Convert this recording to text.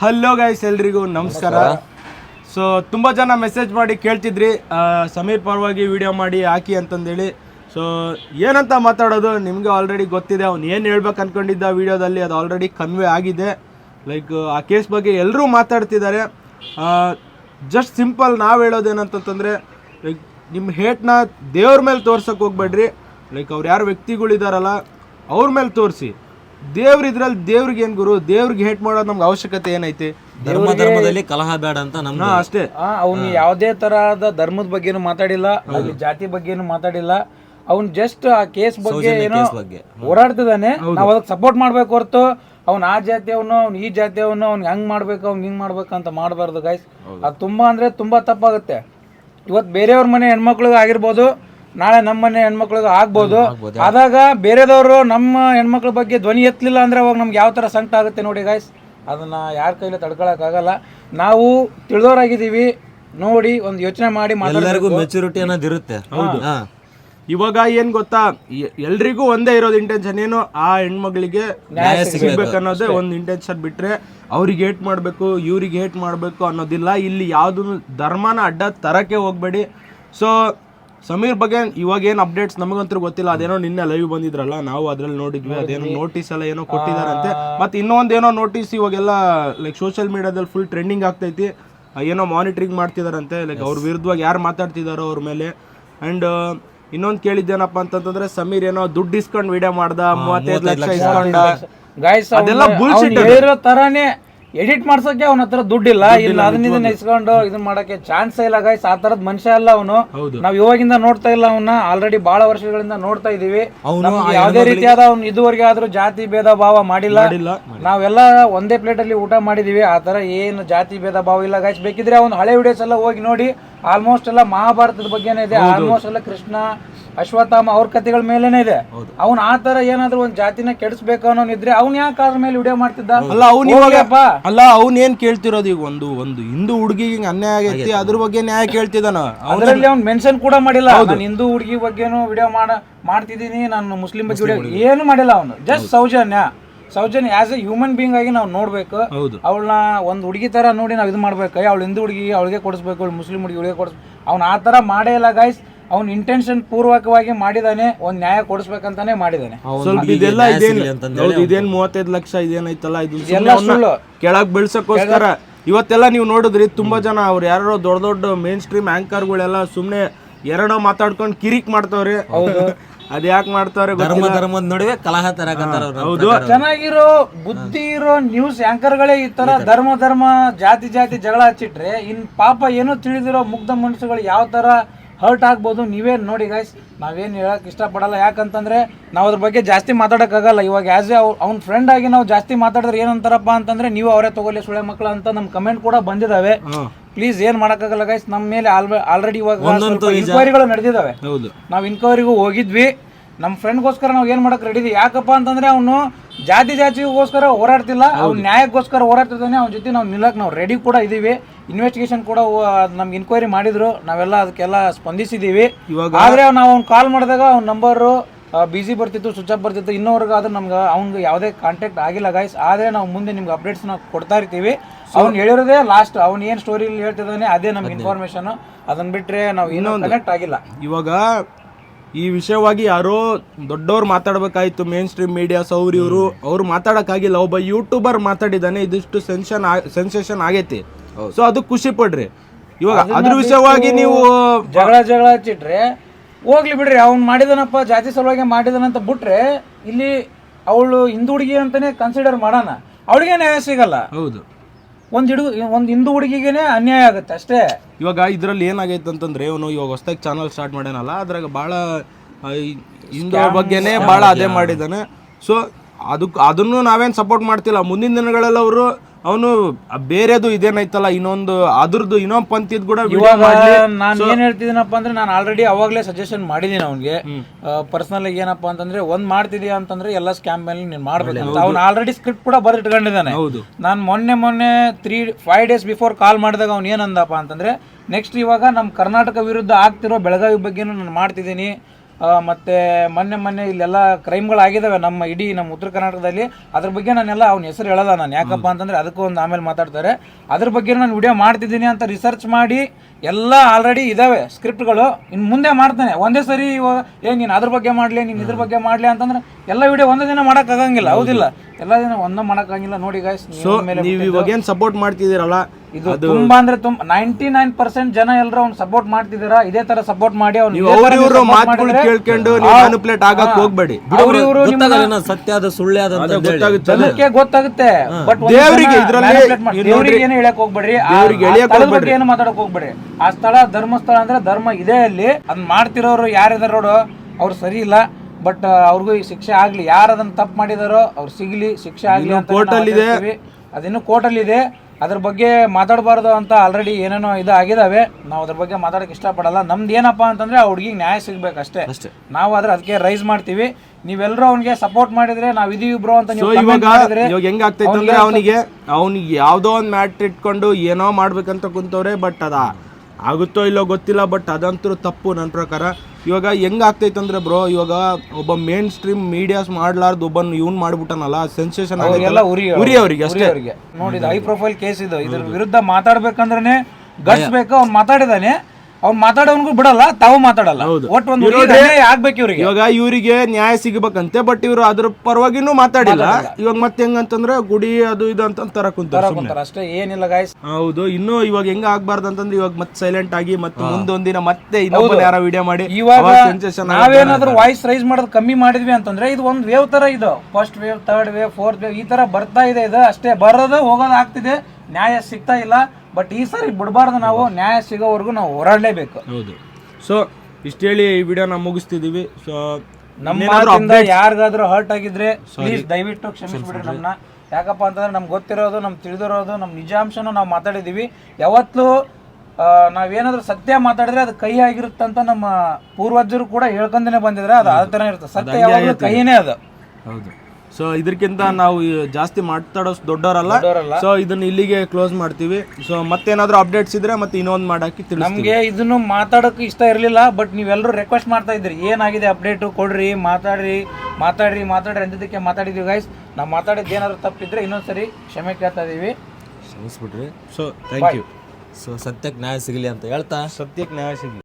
Hello guys ಎಲ್ರಿಗೂ ನಮಸ್ಕಾರ. So ತುಂಬ ಜನ ಮೆಸೇಜ್ ಮಾಡಿ ಕೇಳ್ತಿದ್ರಿ. ಆ, ಸಮೀರ್ ಪರವಾಗಿ ವಿಡಿಯೋ ಮಾಡಿ ಹಾಕಿ ಅಂತಂದೇಳಿ. ಸೊ ಏನಂತ ಮಾತಾಡೋದು ನಿಮಗೆ ಆಲ್ರೆಡಿ ಗೊತ್ತಿದೆ. ಅವ್ನು ಏನು ಹೇಳ್ಬೇಕು ಅನ್ಕೊಂಡಿದ್ದ ವಿಡಿಯೋದಲ್ಲಿ ಅದು ಆಲ್ರೆಡಿ ಕನ್ವೆ ಆಗಿದೆ. ಲೈಕ್ ಆ ಕೇಸ್ ಬಗ್ಗೆ ಎಲ್ಲರೂ ಮಾತಾಡ್ತಿದ್ದಾರೆ. ಜಸ್ಟ್ ಸಿಂಪಲ್ ನಾವು ಹೇಳೋದೇನಂತಂತಂದರೆ ಲೈಕ್ ನಿಮ್ಮ ಹೇಟ್ನ ದೇವ್ರ ಮೇಲೆ ತೋರ್ಸೋಕೆ ಹೋಗ್ಬೇಡ್ರಿ. ಲೈಕ್ ಅವ್ರು ಯಾರು ವ್ಯಕ್ತಿಗಳಿದಾರಲ್ಲ ಅವ್ರ ಮೇಲೆ ತೋರಿಸಿ. ದೇವ್ರ ಇದ್ರಲ್ಲಿ ದೇವ್ರಿಗೆ ಏನ್ ಗುರು? ದೇವ್ರಿಗೆ ಹೇಟ್ ಮಾಡೋದು ನಮ್ಗೆ ಅವಶ್ಯಕತೆ ಏನೈತಿ? ಧರ್ಮ ಧರ್ಮದಲ್ಲಿ ಕಲಹ ಬೇಡ ಅಂತ ನಮ್ದು. ಹಾ ಅಷ್ಟೇ. ಅವನು ಯಾವುದೇ ತರಹದ ಧರ್ಮದ ಬಗ್ಗೆನೂ ಮಾತಾಡಿಲ್ಲ ಅಲ್ಲಿ ಜಾತಿ ಬಗ್ಗೆನೂ ಮಾತಾಡಿಲ್ಲ. ಅವ್ನು ಜಸ್ಟ್ ಆ ಕೇಸ್ ಬಗ್ಗೆ ಏನೋ ಬಗ್ಗೆ. ಓಡಾಡ್ತಿದ್ದಾನೆ ನಾವು ಅದಕ್ಕೆ ಸಪೋರ್ಟ್ ಮಾಡ್ಬೇಕು ಹೊರತು ಅವ್ನು ಆ ಜಾತಿಯವನು ಅವ್ನು ಈ ಜಾತಿಯವನು ಅವ್ನು ಹಂಗ್ ಮಾಡ್ಬೇಕು ಅವ್ನು ಹಿಂಗ್ ಮಾಡ್ಬೇಕು ಅಂತ ಮಾಡಬಾರ್ದು ಗೈಸ್ ಅದು ತುಂಬಾ ಅಂದ್ರೆ ತುಂಬಾ ತಪ್ಪಾಗುತ್ತೆ. ಇವತ್ತು ಬೇರೆಯವ್ರ ಮನೆ ಹೆಣ್ಮಕ್ಳಿಗೆ ಆಗಿರ್ಬೋದು ನಾಳೆ ನಮ್ಮ ಮನೆ ಹೆಣ್ಮಕ್ಳಿಗೆ ಆಗ್ಬೋದು. ಆದಾಗ ಬೇರೆದವರು ನಮ್ಮ ಹೆಣ್ಮಕ್ಳ ಬಗ್ಗೆ ಧ್ವನಿ ಎತ್ತಲಿಲ್ಲ ಅಂದ್ರೆ ಅವಾಗ ನಮ್ಗೆ ಯಾವ ತರ ಸಂಕಟ ಆಗುತ್ತೆ ನೋಡಿ ಗಾಯ್ಸ್ ಅದನ್ನ ಯಾರ ಕೈಲಿ ತಡ್ಕೊಳಕ್ಕಾಗಲ್ಲ ನಾವು ತಿಳಿದವರಾಗಿದ್ದೀವಿ. ನೋಡಿ ಒಂದು ಯೋಚನೆ ಮಾಡಿ ಎಲ್ಲರಿಗೂ ಮೆಚುರಿಟಿ ಅನ್ನೋದು ಇರುತ್ತೆ. ಹೌದು. ಇವಾಗ ಏನ್ ಗೊತ್ತಾ? ಎಲ್ರಿಗೂ ಒಂದೇ ಇರೋದು ಇಂಟೆನ್ಷನ್ ಏನು? ಆ ಹೆಣ್ಮಗಳಿಗೆ ನ್ಯಾಯ ಸಿಗ್ಬೇಕು. ಅನ್ನೋದೇ ಒಂದು ಇಂಟೆನ್ಷನ್ ಬಿಟ್ರೆ ಅವ್ರಿಗೆ ಏಟ್ ಮಾಡಬೇಕು ಇವ್ರಿಗೆ ಏಟ್ ಮಾಡಬೇಕು ಅನ್ನೋದಿಲ್ಲ. ಇಲ್ಲಿ ಯಾವ್ದು ಧರ್ಮನ ಅಡ್ಡ ತರಕ್ಕೆ ಹೋಗ್ಬೇಡಿ. ಸೊ ಸಮೀರ್ ಬಗ್ಗೆ ಇವಾಗ ಏನು ಅಪ್ಡೇಟ್ಸ್ ನಮಗಂತೂ ಗೊತ್ತಿಲ್ಲ. ಅದೇನೋ ನಿನ್ನೆ ಲೈವ್ ಬಂದಿದ್ರಲ್ಲ ನಾವು ಅದ್ರಲ್ಲಿ ನೋಡಿದ್ವಿ. ಅದೇನೋ ನೋಟಿಸ್ ಎಲ್ಲ ಏನೋ ಕೊಟ್ಟಿದಾರಂತೆ. ಮತ್ತೆ ಇನ್ನೊಂದು ಏನೋ ನೋಟಿಸ್ ಇವಾಗೆಲ್ಲ ಲೈಕ್ ಸೋಷಿಯಲ್ ಮೀಡಿಯಾದಲ್ಲಿ ಫುಲ್ ಟ್ರೆಂಡಿಂಗ್ ಆಗ್ತೈತಿ. ಏನೋ ಮಾನಿಟರಿಂಗ್ ಮಾಡ್ತಿದಾರಂತೆ. ಲೈಕ್ ಅವ್ರ ವಿರುದ್ಧವಾಗಿ ಯಾರು ಮಾತಾಡ್ತಿದಾರೋ ಅವ್ರ ಮೇಲೆ. ಅಂಡ್ ಇನ್ನೊಂದು ಕೇಳಿದ್ದೇನಪ್ಪ ಅಂತಂತಂದ್ರೆ ಸಮೀರ್ ಏನೋ ದುಡ್ಡು ಇಸ್ಕೊಂಡು ವಿಡಿಯೋ ಮಾಡ್ದ ಮೂವತ್ತೈದು ಲಕ್ಷ ಇಸ್ಕೊಂಡ. ಗಾಯ್ಸ್ ಅದೆಲ್ಲ ಬುಲ್ಶಿಟ್. ತರಾನೇ ಎಡಿಟ್ ಮಾಡ್ಸೋಕೆ ಅವನ ಹತ್ರ ದುಡ್ಡಿಲ್ಲ. ಇಲ್ಲ ಅದನ್ನ ಇದನ್ನ ಇಸ್ಕೊಂಡು ಇದನ್ನ ಮಾಡಕ್ಕೆ ಚಾನ್ಸ್ ಇಲ್ಲ ಗಾಯ್ಸ್ ಆ ತರದ್ ಮನುಷ್ಯ ಅಲ್ಲ ಅವನು. ನಾವ್ ಇವಾಗಿಂದ ನೋಡ್ತಾ ಇಲ್ಲ ಅವನ್ನ ಆಲ್ರೆಡಿ ಬಹಳ ವರ್ಷಗಳಿಂದ ನೋಡ್ತಾ ಇದೀವಿ. ಯಾವ್ದೇ ರೀತಿಯಾದ ಅವ್ನು ಇದುವರೆಗೆ ಆದ್ರೂ ಜಾತಿ ಭೇದ ಭಾವ ಮಾಡಿಲ್ಲ. ಮಾಡಿಲ್ಲ ನಾವೆಲ್ಲ ಒಂದೇ ಪ್ಲೇಟ್ ಅಲ್ಲಿ ಊಟ ಮಾಡಿದೀವಿ. ಆ ತರ ಏನು ಜಾತಿ ಭೇದ ಭಾವ ಇಲ್ಲ ಗಾಯ್ಸ್ ಬೇಕಿದ್ರೆ ಅವ್ನು ಹಳೆ ವಿಡಿಯೋಸ್ ಎಲ್ಲ ಹೋಗಿ ನೋಡಿ. ಆಲ್ಮೋಸ್ಟ್ ಎಲ್ಲ ಮಹಾಭಾರತದ ಬಗ್ಗೆನೇ ಇದೆ. ಆಲ್ಮೋಸ್ಟ್ ಎಲ್ಲ ಕೃಷ್ಣ ಅಶ್ವತ್ಥಾಮ ಅವ್ರ ಕಥೆಗಳ ಮೇಲೇನೆ ಇದೆ. ಅವ್ನ ಆ ತರ ಏನಾದ್ರು ಒಂದ್ ಜಾತಿನ ಕೆಡಿಸ್ಬೇಕು ಅನ್ನೋನಿದ್ರೆ ಅವ್ನ ಯಾಕೆ ಅದ್ರ ಮೇಲೆ ವಿಡಿಯೋ ಮಾಡ್ತಿದ್ದ? ಅಲ್ಲ ಅವ್ನ. ಅಲ್ಲ ಅವ್ನ ಏನ್ ಕೇಳ್ತಿರೋದು ಈಗ ಒಂದು ಒಂದು ಹಿಂದೂ ಹುಡುಗಿಗೆ ಹಿಂಗ್ ಅನ್ಯಾಯ ಆಗೈತಿ ಅದ್ರ ಬಗ್ಗೆ ನ್ಯಾಯ ಕೇಳ್ತಿದ್ದಾನ? ಅದರಲ್ಲಿ ಅವ್ನ್ ಮೆನ್ಷನ್ ಕೂಡ ಮಾಡಿಲ್ಲ. ನಾನು ಹಿಂದೂ ಹುಡುಗಿ ಬಗ್ಗೆನೂ ವಿಡಿಯೋ ಮಾಡ ಮಾಡ್ತಿದ್ದೀನಿ. ನಾನು ಮುಸ್ಲಿಂ ಬಗ್ಗೆ ವಿಡಿಯೋ ಏನು ಮಾಡಿಲ್ಲ ಅವನು. Just Sowjanya. Sowjanya as a human being ಆಗಿ ನಾವು ನೋಡ್ಬೇಕು. ಅವಳನ್ನ ಒಂದು ಹುಡುಗಿ ತರ ನೋಡಿ ನಾವು ಇದು ಮಾಡ್ಬೇಕು. ಅವಳು ಹಿಂದೂ ಹುಡುಗಿ ಅವಳಿಗೆ ಕೊಡಿಸ್ಬೇಕು ಅವಳು ಮುಸ್ಲಿಂ ಹುಡುಗಿ ಅವಳಿಗೆ ಕೊಡಿಸ್ ಅವ್ನು ಆ ತರ ಮಾಡೇ ಇಲ್ಲ ಗಾಯ್ಸ್ ಅವ್ನು ಇಂಟೆನ್ಷನ್ ಪೂರ್ವಕವಾಗಿ ಮಾಡಿದಾನೆ ಒಂದ್ ನ್ಯಾಯ ಕೊಡಿಸ್ಬೇಕಂತಾನೆ ಮಾಡಿದಾನೆ. ಸ್ವಲ್ಪ ಇದೆಲ್ಲ ಇದೇನ್ ಹೌದು ಇದೇನ್ ಮೂವತ್ತೈದು ಲಕ್ಷ ಇದೇನೈತಲ್ಲ ಇದು ಸುಮ್ನೆ ಎಲ್ಲ ಸುಳ್ಳು. ಕೆಳಗ್ ಬೆಳ್ಸಕ್ಕೋಸ್ಕರ ಇವತ್ತೆಲ್ಲ ನೀವು ನೋಡಿದ್ರಿ ತುಂಬಾ ಜನ ಅವ್ರು ಯಾರೋ ದೊಡ್ಡ ದೊಡ್ಡ ಮೇನ್ ಸ್ಟ್ರೀಮ್ ಆಂಕರ್ಗಳೆಲ್ಲ ಸುಮ್ನೆ ಎರಡೋ ಮಾತಾಡ್ಕೊಂಡು ಕಿರಿಕ್ ಮಾಡ್ತಾವ್ರಿ. ಅದ್ ಯಾಕೆ ಮಾಡ್ತಾವ್ರೆ ಧರ್ಮ ಗೊತ್ತಿಲ್ಲ ಧರ್ಮದ ನಡುವೆ ಕಲಹ ತರಕತ್ತಾರ ಅವ್ರು ಹೌದು. ಪ್ರಕಾರ. ಚೆನ್ನಾಗಿರೋ ಬುದ್ಧಿ ಇರೋ ನ್ಯೂಸ್ ಆಂಕರ್ಗಳೇ ಈ ತರ ಧರ್ಮ ಧರ್ಮ ಜಾತಿ ಜಾತಿ ಜಗಳ ಹಚ್ಚಿಟ್ರೆ ಇನ್ ಪಾಪ ಏನೋ ತಿಳಿದಿರೋ ಮುಗ್ಧ ಮನುಷ್ಯಗಳು ಯಾವ ತರ ಹರ್ಟ್ ಆಗ್ಬೋದು ನೀವೇ ನೋಡಿ ಗಾಯ್ಸ್ ನಾವೇನು ಹೇಳಕ್ ಇಷ್ಟಪಡಲ್ಲ. ಯಾಕಂತಂದ್ರೆ ನಾವು ಅದ್ರ ಬಗ್ಗೆ ಜಾಸ್ತಿ ಮಾತಾಡೋಕ್ಕಾಗಲ್ಲ. ಇವಾಗ ಆಸ್ ಎ ಅವ್ನ ಫ್ರೆಂಡ್ ಆಗಿ ನಾವು ಜಾಸ್ತಿ ಮಾತಾಡಿದ್ರೆ ಏನಂತಾರಪ್ಪ ಅಂತಂದ್ರೆ ನೀವು ಅವರೇ ತೊಗೊಳ್ಳಿ ಸುಳೆ ಮಕ್ಕಳು ಅಂತ ನಮ್ಮ ಕಮೆಂಟ್ ಕೂಡ ಬಂದಿದಾವೆ. ಹಾ. ಪ್ಲೀಸ್ ಏನು ಮಾಡೋಕ್ಕಾಗಲ್ಲ ಗಾಯ್ಸ್ ನಮ್ಮ ಮೇಲೆ ಆಲ್ರೆಡಿ ಇವಾಗ ಇನ್ಕ್ವೈರಿಗಳು ನಡೆದಿದ್ದಾವೆ ಹೌದು. ನಾವು ಇನ್ಕ್ವೈರಿಗೂ ಹೋಗಿದ್ವಿ. ನಮ್ಮ ಫ್ರೆಂಡ್ಗೋಸ್ಕರ ನಾವು ಏನು ಮಾಡಕ್ ರೆಡಿ ಯಾಕಪ್ಪ ಅಂತಂದ್ರೆ ಅವನು ಜಾತಿ ಜಾತಿಗೋಸ್ಕರ ಹೋರಾಡ್ತಿಲ್ಲ. ಅವ್ನು ನ್ಯಾಯಕ್ಕೋಸ್ಕರ ಹೋರಾಡ್ತಿದ್ದಾನೆ. ಅವ್ನ ಜೊತೆ ನಾವು ನಿಲ್ಲಕ್ಕೆ ನಾವು ರೆಡಿ ಕೂಡ ಇದೀವಿ. ಇನ್ವೆಸ್ಟಿಗೇಷನ್ ಕೂಡ ನಮ್ಗೆ ಇನ್ಕ್ವೈರಿ ಮಾಡಿದ್ರು. ನಾವೆಲ್ಲ ಅದಕ್ಕೆಲ್ಲ ಸ್ಪಂದಿಸಿದೀವಿ. ಇವಾಗ ಆದ್ರೆ ನಾವು ಅವ್ನು ಕಾಲ್ ಮಾಡಿದಾಗ ಅವ್ನ ನಂಬರು ಬಿಸಿ ಬರ್ತಿತ್ತು ಸ್ವಿಚ್ ಆಫ್ ಬರ್ತಿತ್ತು. ಇನ್ನೋವರೆಗೂ ಆದ್ರೆ ನಮ್ಗೆ ಅವ್ನಿಗೆ ಯಾವುದೇ ಕಾಂಟ್ಯಾಕ್ಟ್ ಆಗಿಲ್ಲ ಗಾಯ್ಸ್ ಆದ್ರೆ ನಾವು ಮುಂದೆ ನಿಮ್ಗೆ ಅಪ್ಡೇಟ್ಸ್ ನಾವು ಕೊಡ್ತಾ ಇರ್ತೀವಿ. ಅವ್ನು ಹೇಳಿರೋದೇ ಲಾಸ್ಟ್ ಅವ್ನು ಏನು ಸ್ಟೋರಿ ಹೇಳ್ತಿದ್ದಾನೆ ಅದೇ ನಮ್ಗೆ ಇನ್ಫಾರ್ಮೇಶನ್ ಅದನ್ನ ಬಿಟ್ರೆ ನಾವು ಇನ್ನೂ ಕನೆಕ್ಟ್ ಆಗಿಲ್ಲ. ಇವಾಗ ಈ ವಿಷಯವಾಗಿ ಯಾರೋ ದೊಡ್ಡವ್ರು ಮಾತಾಡ್ಬೇಕಾಯ್ತು ಮೇನ್ ಸ್ಟ್ರೀಮ್ ಮೀಡಿಯಾಸ್ ಅವ್ರು ಇವರು ಅವ್ರು ಮಾತಾಡಕ್ಕಾಗಿಲ್ಲ. ಒಬ್ಬ ಯೂಟ್ಯೂಬರ್ ಮಾತಾಡಿದ್ದಾನೆ ಇದಿಷ್ಟು ಸೆನ್ಷನ್ ಸೆನ್ಸೇಷನ್ ಆಗೈತಿ. ಸೊ ಅದು ಖುಷಿ ಪಡ್ರಿ. ಇವಾಗ ಅದ್ರ ವಿಷಯವಾಗಿ ನೀವು ಜಗಳ ಜಗಳ ಹಚ್ಚಿಟ್ರೆ ಹೋಗ್ಲಿ ಬಿಡ್ರಿ ಅವ್ನು ಮಾಡಿದನಪ್ಪ ಜಾತಿ ಸಲುವಾಗಿ ಮಾಡಿದನಂತ ಬಿಟ್ರೆ ಇಲ್ಲಿ ಅವಳು ಹಿಂದೂ ಹುಡುಗಿ ಅಂತಾನೆ ಕನ್ಸಿಡರ್ ಮಾಡೋಣ. ಅವಳಿಗೆ ನ್ಯಾಯ ಸಿಗಲ್ಲ. ಹೌದು. ಒಂದು ಹಿಡುಗ ಒಂದ್ ಹಿಂದೂ ಹುಡುಗಿಗೆನೆ ಅನ್ಯಾಯ ಆಗುತ್ತೆ ಅಷ್ಟೇ. ಇವಾಗ ಇದ್ರಲ್ಲಿ ಏನಾಗೈತೆ ಅಂತಂದ್ರೆ ಇವನು ಇವಾಗ ಹೊಸ್ದಾಗಿ ಚಾನಲ್ ಸ್ಟಾರ್ಟ್ ಮಾಡ್ಯಾನಲ್ಲ ಅದ್ರಾಗ ಭಾಳ ಹಿಂದೂ ಬಗ್ಗೆನೇ ಭಾಳ ಅದೇ ಮಾಡಿದ್ದಾನೆ. ಸೊ ಅದಕ್ಕೆ ಅದನ್ನು ನಾವೇನು ಸಪೋರ್ಟ್ ಮಾಡ್ತಿಲ್ಲ. ಮುಂದಿನ ದಿನಗಳಲ್ಲಿ ಅವರು ಅವನು ಬೇರೆದು ಇದೇನೈತಲ್ಲ ಇನ್ನೊಂದು ಅದ್ರದ್ದು ಇನ್ನೊಂದು ಪಂಥಿದ್ ಕೂಡ ವಿಡಿಯೋ ಇವಾಗ ಮಾಡಲಿ. ನಾನು ಏನ್ ಹೇಳ್ತಿದ್ದೀನಪ್ಪ ಅಂದ್ರೆ ನಾನು ಆಲ್ರೆಡಿ ಅವಾಗಲೇ ಸಜೆಷನ್ ಮಾಡಿದ್ದೀನಿ ಅವ್ನಿಗೆ. ಪರ್ಸನಲ್ ಆಗಿ ಏನಪ್ಪಾ ಅಂತಂದ್ರೆ ಒಂದ್ ಮಾಡ್ತಿದ್ಯಾ ಅಂತಂದ್ರೆ ಎಲ್ಲ ಸ್ಕ್ಯಾಮ್ ಮೇಲೆ ನೀನ್ ಮಾಡ್ಬೇಕು ಅಂತ. ಅವ್ನು ಆಲ್ರೆಡಿ ಸ್ಕ್ರಿಪ್ಟ್ ಕೂಡ ಬರೆದಿಟ್ಕೊಂಡಿದ್ದಾನೆ. ಹೌದು. ನಾನು ಮೊನ್ನೆ ಮೊನ್ನೆ three five days before call ಮಾಡಿದಾಗ ಅವ್ನು ಏನಂದಪ್ಪ ಅಂತಂದ್ರೆ ನೆಕ್ಸ್ಟ್ ಇವಾಗ ನಮ್ಮ ಕರ್ನಾಟಕ ವಿರುದ್ಧ ಆಗ್ತಿರೋ ಬೆಳಗಾವಿ ಬಗ್ಗೆನೂ ನಾನು ಮಾಡ್ತಿದ್ದೀನಿ. ಮತ್ತೆ ಮೊನ್ನೆ ಮೊನ್ನೆ ಇಲ್ಲೆಲ್ಲ ಕ್ರೈಮ್ಗಳು ಆಗಿದಾವೆ ನಮ್ಮ ಇಡೀ ನಮ್ಮ ಉತ್ತರ ಕರ್ನಾಟಕದಲ್ಲಿ. ಅದ್ರ ಬಗ್ಗೆ ನಾನೆಲ್ಲ ಅವ್ನ ಹೆಸರು ಹೇಳಲ್ಲ ನಾನು. ಯಾಕಪ್ಪ ಅಂತಂದ್ರೆ ಅದಕ್ಕೂ ಒಂದು ಆಮೇಲೆ ಮಾತಾಡ್ತಾರೆ. ಅದ್ರ ಬಗ್ಗೆ ನಾನು ವಿಡಿಯೋ ಮಾಡ್ತಿದ್ದೀನಿ ಅಂತ ರಿಸರ್ಚ್ ಮಾಡಿ ಎಲ್ಲ ಆಲ್ರೆಡಿ ಇದಾವೆ ಸ್ಕ್ರಿಪ್ಟ್ಗಳು ಇನ್ನು ಮುಂದೆ ಮಾಡ್ತಾನೆ. ಒಂದೇ ಸರಿ ಏ ನೀನು ಅದ್ರ ಬಗ್ಗೆ ಮಾಡಲಿ ನೀನು ಇದ್ರ ಬಗ್ಗೆ ಮಾಡಲಿ ಅಂತಂದ್ರೆ ಎಲ್ಲ ವಿಡಿಯೋ ಒಂದೇ ದಿನ ಮಾಡೋಕ್ಕಾಗಂಗಿಲ್ಲ ಹೌದಿಲ್ಲ? ಎಲ್ಲ ದಿನ ಒಂದೇ ಮಾಡೋಕ್ಕಾಗಿಲ್ಲ ನೋಡಿ ಗಾಯ್ಸ್ ಸೊ ನೀವು ಇವಾಗ ಏನ್ ಸಪೋರ್ಟ್ ಮಾಡ್ತಿದ್ದೀರಲ್ಲ ಇದು ತುಂಬಾ ಅಂದ್ರೆ ತುಂಬಾ ನೈಂಟಿ ನೈನ್ ಪರ್ಸೆಂಟ್ ಜನ ಎಲ್ಲರೂ ಅವ್ನು ಸಪೋರ್ಟ್ ಮಾಡ್ತಿದ್ದೀರಾ? ಇದೇ ತರ ಸಪೋರ್ಟ್ ಮಾಡಿ ಅವ್ರ ಇವ್ರ ಮಾತುಗಳು ಕೇಳ್ಕೊಂಡು ನೀವು ಪ್ಲೇಟ್ ಆಗಕ್ ಹೋಗ್ಬೇಡಿ. ಅವ್ರು ಇವರು ಸತ್ಯ ಅದು ಸುಳ್ಳೆ ಅದು ಅಂತ. ಗೊತ್ತಾಗುತ್ತೆ. ಜನಕ್ಕೆ ಗೊತ್ತಾಗುತ್ತೆ. ಬಟ್ ದೇವರಿಗೆ ಇದ್ರಲ್ಲಿ ದೇವರಿಗೆ ಏನು ಹೇಳಕ್ ಹೋಗ್ಬೇಡ್ರಿ? ಅವ್ರಿಗೆ ಏನು ಮಾತಾಡಕ್ ಹೋಗ್ಬೇಡಿ ಆ ಸ್ಥಳ ಧರ್ಮಸ್ಥಳ ಅಂದ್ರೆ ಧರ್ಮ ಇದೆ ಅಲ್ಲಿ. ಅದ್ ಮಾಡ್ತಿರೋರು ಯಾರಿದಾರ ನೋಡು. ಅವ್ರು ಸರಿ ಇಲ್ಲ. ಬಟ್ ಅವ್ರಿಗೂ ಈ ಶಿಕ್ಷೆ ಆಗ್ಲಿ. ಯಾರು ಅದನ್ನ ತಪ್ಪು ಮಾಡಿದಾರೋ ಅವ್ರು ಸಿಗ್ಲಿ ಶಿಕ್ಷೆ ಆಗ್ಲಿ ಅಂತ. ಹೇಳ್ತೀವಿ. ಅದಿನ್ನು ಕೋರ್ಟಲ್ಲಿ ಇದೆ ಅದ್ರ ಬಗ್ಗೆ ಮಾತಾಡಬಾರ್ದು ಅಂತ ಆಲ್ರೆಡಿ ಏನೇನೋ ಇದು ಆಗಿದಾವೆ ನಾವು ಅದ್ರ ಬಗ್ಗೆ ಮಾತಾಡಕ್ ಇಷ್ಟಪಡಲ್ಲ. ನಮ್ದು ಏನಪ್ಪಾ ಅಂತಂದ್ರೆ ಆ ಹುಡುಗಿಗೆ ನ್ಯಾಯ ಸಿಗ್ಬೇಕು ಅಷ್ಟೇ. ನಾವು ಆದ್ರೆ ಅದಕ್ಕೆ ರೈಸ್ ಮಾಡ್ತೀವಿ. ನೀವೆಲ್ಲರೂ ಅವ್ನಿಗೆ ಸಪೋರ್ಟ್ ಮಾಡಿದ್ರೆ ನಾವ್ ಇದೀವಿ ಬ್ರೋ ಅಂತ ನೀವು ಇವಾಗ comment ಇವಾಗ ಹೆಂಗ್ ಆಗ್ತೈತೆ ಅಂದ್ರೆ ಅವನಿಗೆ ಅವ್ನಿಗೆ ಯಾವ್ದೋ ಒಂದ್ ಮ್ಯಾಟ್ ಇಟ್ಕೊಂಡು ಏನೋ ಮಾಡ್ಬೇಕಂತ ಕುಂತವ್ರೆ ಬಟ್ ಅದ ಆಗುತ್ತೋ ಇಲ್ಲೋ ಗೊತ್ತಿಲ್ಲ ಬಟ್ ಅದಂತೂ ತಪ್ಪು. ನನ್ನ ಪ್ರಕಾರ ಇವಾಗ ಹೆಂಗ್ ಆಗ್ತೈತೆ ಅಂದ್ರೆ ಬ್ರೋ ಇವಾಗ ಒಬ್ಬ ಮೇನ್ ಸ್ಟ್ರೀಮ್ ಮೀಡಿಯಾಸ್ ಮಾಡ್ಲಾರ್ದು ಒಬ್ಬನ್ ಇವ್ನ್ ಮಾಡ್ಬಿಟ್ಟನಲ್ಲ ಸೆನ್ಸೇಷನ್ ಎಲ್ಲ ಉರಿ ಉರಿ ಅವ್ರಿಗೆ ಅಷ್ಟೇ. ಅವರಿಗೆ ನೋಡಿ ಹೈ ಪ್ರೊಫೈಲ್ ಕೇಸ್ ಇದು. ಇದ್ರ ವಿರುದ್ಧ ಮಾತಾಡ್ಬೇಕಂದ್ರೆ ಗಟ್ಸ್ಬೇಕು ಅವ್ನು ಮಾತಾಡಿದಾನೆ. ಅವ್ನು ಮಾತಾಡೋನ್ಗೂ ಬಿಡಲ್ಲ ತಾವು ಮಾತಾಡಲ್ಲ. ಒಟ್ಟು ಒಂದು ಆಗ್ಬೇಕು ಇವ್ರಿಗೆ. ಇವಾಗ ಇವರಿಗೆ ನ್ಯಾಯ ಸಿಗಬೇಕಂತೆ ಬಟ್ ಇವರು ಅದ್ರ ಪರವಾಗಿನೂ ಮಾತಾಡಿಲ್ಲ. ಇವಾಗ ಮತ್ತೆ ಹೆಂಗಂತಂದ್ರೆ ಗುಡಿ ಅದು ಇದು ಅಂತ ತರ ಕುಂತಾರ ಅಷ್ಟೇ ಏನಿಲ್ಲ ಗಾಯ್ಸ್ ಹೌದು ಇನ್ನು ಇವಾಗ ಹೆಂಗ ಆಗ್ಬಾರ್ದು ಅಂತಂದ್ರೆ ಇವಾಗ ಮತ್ತೆ ಸೈಲೆಂಟ್ ಆಗಿ ಮತ್ತೆ ಮುಂದೊಂದಿನ ಮತ್ತೆ ಇನ್ನೊಬ್ಬ ಯಾರ ವಿಡಿಯೋ ಮಾಡಿ ಇವಾಗ ನಾವೇನಾದ್ರು ನಾವೇನಾದ್ರೂ ವಾಯ್ಸ್ ರೈಸ್ ಮಾಡೋದು ಕಮ್ಮಿ ಮಾಡಿದ್ವಿ ಅಂತಂದ್ರೆ ಇದು ಒಂದು ವೇವ್ ತರ ಇದು. First wave third wave fourth wave ಈ ತರ ಬರ್ತಾ ಇದೆ ಇದು ಅಷ್ಟೇ. ಬರೋದು ಹೋಗೋದು ಆಗ್ತಿದೆ. ನ್ಯಾಯ ಸಿಗ್ತಾ ಇಲ್ಲ. ಬಟ್ ಈ ಸಾರಿ ಬಿಡಬಾರ್ದು ನಾವು ನ್ಯಾಯ ಸಿಗೋವರೆಗೂ ನಾವು ಹೋರಾಡಲೇಬೇಕು. ಹೌದು. ಸೊ ಇಷ್ಟು ಹೇಳಿ ಈ ವಿಡಿಯೋನ ಮುಗಿಸ್ತಿದ್ದೀವಿ ಸೊ ನಮ್ಮ ಮಾತಿಂದ ಯಾರಿಗಾದ್ರೂ ಹರ್ಟ್ ಆಗಿದ್ರೆ ಪ್ಲೀಸ್ ದಯವಿಟ್ಟು ಕ್ಷಮಿಸ್ಬಿಡ್ರಿ ನಮ್ಮನ್ನ ಯಾಕಪ್ಪ ಅಂತಂದ್ರೆ ನಮ್ಗೆ ಗೊತ್ತಿರೋದು ನಮ್ಗೆ ತಿಳಿದಿರೋದು ನಮ್ಮ ನಿಜಾಂಶನೂ ನಾವು ಮಾತಾಡಿದೀವಿ. ಯಾವತ್ತೂ ನಾವೇನಾದ್ರೂ ಸತ್ಯ ಮಾತಾಡಿದ್ರೆ ಅದು ಕೈ ಆಗಿರುತ್ತಂತ ನಮ್ಮ ಪೂರ್ವಜರು ಕೂಡ ಹೇಳ್ಕೊಂಡೇ ಬಂದಿದ್ರೆ ಅದು ಆ ಥರ ಇರುತ್ತೆ. ಸತ್ಯ ಯಾವಾಗಲೂ ಕೈನೇ ಅದು. ಹೌದು. ಸೊ ಇದಕ್ಕಿಂತ ನಾವು ಜಾಸ್ತಿ ಮಾತಾಡೋಷ್ಟು ದೊಡ್ಡವರಲ್ಲ. ದೊಡ್ಡವರಲ್ಲ. ಸೊ ಇದನ್ನ ಇಲ್ಲಿಗೆ ಕ್ಲೋಸ್ ಮಾಡ್ತೀವಿ. ಸೊ ಮತ್ತೇನಾದ್ರೂ ಅಪ್ಡೇಟ್ಸ್ ಇದ್ರೆ ಮತ್ತೆ ಇನ್ನೊಂದು ಮಾಡಾಕಿ ತಿಳಿಸ್ತೀವಿ. ನಮ್ಗೆ ಇದನ್ನು ಮಾತಾಡೋಕೆ ಇಷ್ಟ ಇರಲಿಲ್ಲ ಬಟ್ ನೀವೆಲ್ಲರೂ ರಿಕ್ವೆಸ್ಟ್ ಮಾಡ್ತಾ ಇದ್ರಿ. ಏನಾಗಿದೆ ಅಪ್ಡೇಟು ಕೊಡ್ರಿ ಮಾತಾಡ್ರಿ ಮಾತಾಡ್ರಿ ಮಾತಾಡ್ರಿ ಅಂದಿದ್ದಕ್ಕೆ ಮಾತಾಡಿದ್ವಿ ಗೈಸ್ ನಾವು ಮಾತಾಡಿದ್ದು ಏನಾದ್ರು ತಪ್ಪಿದ್ರೆ ಇನ್ನೊಂದ್ಸರಿ ಕ್ಷಮೆ ಕೇಳ್ತಾ ಇದೀವಿ. ಕ್ಷಮಿಸ್ಬಿಟ್ರಿ ಸೊ ಥ್ಯಾಂಕ್ ಯು ಸೊ ಸತ್ಯಕ್ಕೆ ನ್ಯಾಯ ಸಿಗಲಿ ಅಂತ ಹೇಳ್ತಾ. ಸತ್ಯಕ್ಕೆ ನ್ಯಾಯ ಸಿಗಲಿ.